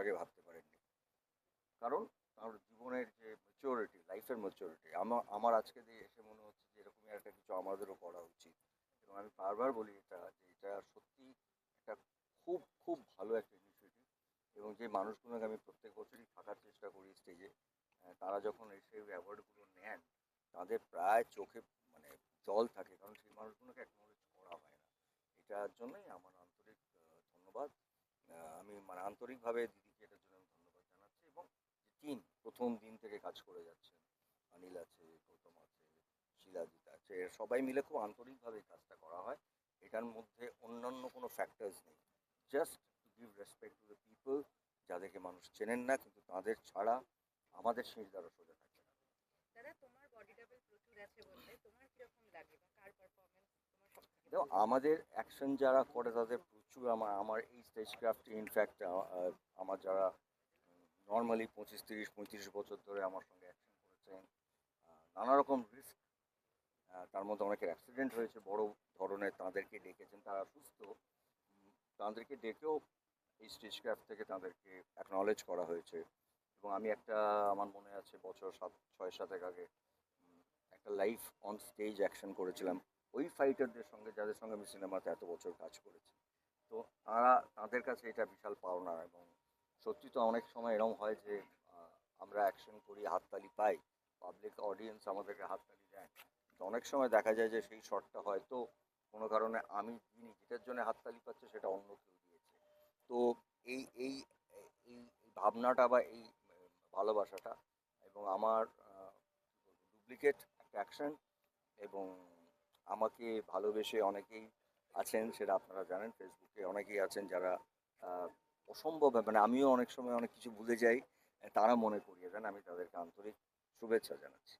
আগে ভাবতে পারেননি। কারণ তার জীবনের যে ম্যাচিওরিটি লাইফের ম্যাচিওরিটি আমার আমার আজকে দিয়ে এসে মনে হচ্ছে যে এরকমই একটা কিছু আমাদেরও করা উচিত। এবং আমি বারবার বলি এটা, যে এটা সত্যি একটা খুব খুব ভালো একটা ইনিশিয়েটিভ এবং যে মানুষগুলোকে আমি প্রত্যেক বছরই থাকার চেষ্টা করি স্টেজে তারা যখন এসে ওই অ্যাওয়ার্ডগুলো নেন, তাদের প্রায় চোখে মানে জল থাকে, কারণ সেই মানুষগুলোকে অ্যাকনোলেজ করা হয় না। এটার জন্যই আমার আন্তরিক ধন্যবাদ। আমি মানে আন্তরিকভাবে দিদিকে এটার জন্য আমি ধন্যবাদ যে প্রথম দিন থেকে কাজ করে যাচ্ছেন অনিল আছে গৌতম আছে শিলাজিৎ আছে সবাই মিলে খুব আন্তরিকভাবে কাজটা করা হয়। এটার মধ্যে অন্যান্য কোনো ফ্যাক্টরস নেই। Just to give respect to the people যাদেরকে মানুষ চেনেন না কিন্তু তাদের ছাড়া আমাদের শেষ দ্বারা সোজা থাকে না। দাদা তোমার বডি ডাবল প্রচুর আছে বললে তোমার কীরকম লাগে বা কার পারফরমেন্স তোমার সব থেকে দেখো আমাদের অ্যাকশন যারা করে তাদের প্রচুর আমার আমার এই স্টেজ ক্রাফটে ইনফ্যাক্ট আমার যারা নর্মালি পঁচিশ, তিরিশ, পঁয়ত্রিশ বছর ধরে আমার সঙ্গে অ্যাকশন করেছেন। নানা রকম রিস্ক তার মধ্যে অনেকের অ্যাক্সিডেন্ট হয়েছে, বড় ধরনের তাদেরকে ডেকেছেন, তারা সুস্থ। তাদেরকে ডেকেও এই স্টেজ ক্রাফট থেকে তাদেরকে অ্যাকনলেজ করা হয়েছে। এবং আমি একটা, আমার মনে আছে, বছর সাত, ছয়, সাতেক আগে একটা লাইভ অন স্টেজ অ্যাকশন করেছিলাম। ওই ফাইটারদের সঙ্গে, যাদের সঙ্গে আমি সিনেমাতে এত বছর কাজ করেছি। তো তারা, তাদের কাছে এটা বিশাল পাওনা এবং সত্যি তো অনেক সময় এরকম হয় যে আমরা অ্যাকশন করি, হাততালি পাই পাবলিক অডিয়েন্স আমাদেরকে হাততালি দেয়। তো অনেক সময় দেখা যায় যে সেই শটটা হয়তো কোনো কারণে আমি দিইনি যেটার জন্য হাততালি পাচ্ছে সেটা অন্য কেউ দিয়েছে। তো এই এই এই এই ভাবনাটা বা এই ভালোবাসাটা এবং আমার ডুপ্লিকেট একটা অ্যাকশন এবং আমাকে ভালোবেসে অনেকেই আছেন, সেটা আপনারা জানেন ফেসবুকে অনেকেই আছেন যারা অসম্ভব না, আমিও অনেক সময় অনেক কিছু ভুলে যাই, তারা মনে করিয়ে দেন, আমি তাদেরকে আন্তরিক শুভেচ্ছা জানাচ্ছি।